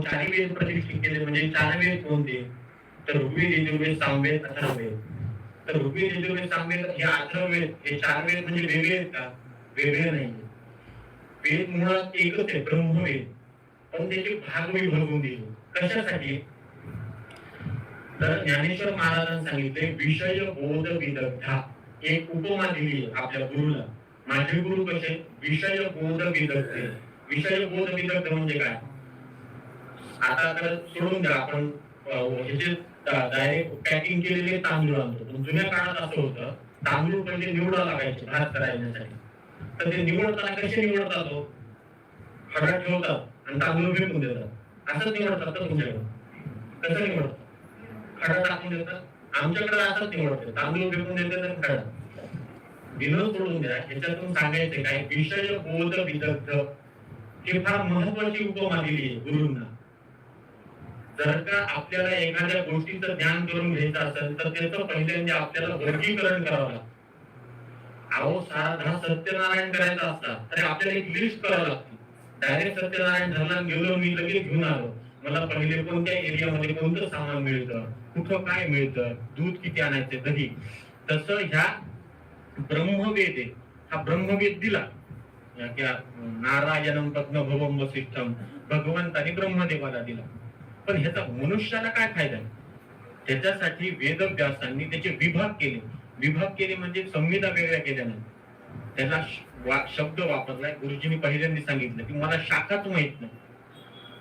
चारी वेद प्रतिष्ठित केले म्हणजे चार वेद कोणते तर ऋग्वेद यजुर्वेद सामवेद अथर्ववेद तर ऋग्वेद यजुर्वेद सामवेद हे अथर्ववेद हे चार वेद म्हणजे वेगळे आहेत का? वेगळे नाही वेद मुळात एकच आहे ब्रह्मवेद. पण त्याचे भाग विभागून दिले. कशासाठी? तर ज्ञानेश्वर महाराजांनी सांगितले विषय बोध विदग्धा. एक उपमा दिली आपल्या गुरुला. माझे गुरु कसे? विषय बोध विदग्धे. विषय बोध विदग्ध म्हणजे काय? आता तर सोडून द्या आपण अं, ह्याचे डायरेक्ट पॅकिंग केलेले तांदूळ आणतो पण जुन्या काळात असं होतं तांदूळ पहिले निवडा लागायचे भात करायसाठी तर ते निवडताना कसे निवडतात तो खडा ठेवतात आणि तांदूळ फेकून देतात असंच निवडतात तर तुमच्याकडे कसं निवडतात खडा टाकून देतात आमच्याकडे असंच निवडतात तांदूळ फेकून देतात आणि खडा विनोद सोडून द्या ह्याच्यातून सांगायचे काय विषय बोध विदग्ध हे फार महत्वाची उपमा दिली आहे गुरुंना जर का आपल्याला एखाद्या गोष्टीचं ज्ञान करून घ्यायचं असेल तर त्याचं पहिल्यांदा आपल्याला वर्गीकरण करावं लागतं. अहो साधा सत्यनारायण करायचा असता तरी आपल्याला एक लिस्ट करावं लागते. डायरेक्ट सत्यनारायण झाला गेलो मी लगेच घेऊन आलो. मला पहिले कोणत्या एरियामध्ये कोणतं सामान मिळतं? कुठं काय मिळतं? दूध किती आणायचं दही तसं ह्या ब्रह्मवेद आहे. हा ब्रह्मवेद दिला. या क्या नारायणम पद्मभवम वसिष्ठम भगवंताने ब्रह्मदेवाला दिला. पण ह्याचा मनुष्याला काय फायदा आहे? त्याच्यासाठी वेदव्यासांनी त्याचे विभाग केले. विभाग केले म्हणजे संहिता वेगळ्या केल्या नाही. त्याला वा- शब्द वापरलाय. गुरुजींनी पहिल्यांदा सांगितलं की मला शाखाच माहीत नाही.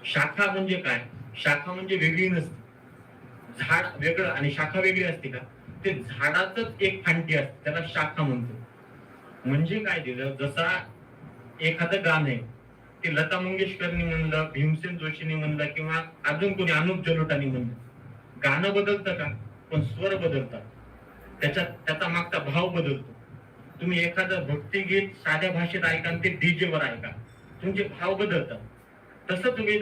शाखा म्हणजे काय? शाखा म्हणजे वेगळी नसते. झाड वेगळं आणि शाखा वेगळी असते का? ते झाडाच एक फांटी असते. त्याला शाखा म्हणतो म्हणजे काय दिलं जसा एखादं गाणं आहे. ते लता मंगेशकरनी म्हणलं भीमसेन जोशीने म्हणलं किंवा अजून कोणी अनुप जलोटानी म्हणलं. गाणं बदलतं का? पण स्वर बदलतात. त्याच्यात त्याचा मागचा भाव बदलतो. तुम्ही एखादं भक्तिगीत साध्या भाषेत ऐका आणि ते डीजे वर ऐका. तुमचे भाव बदलतात. तसं तुम्ही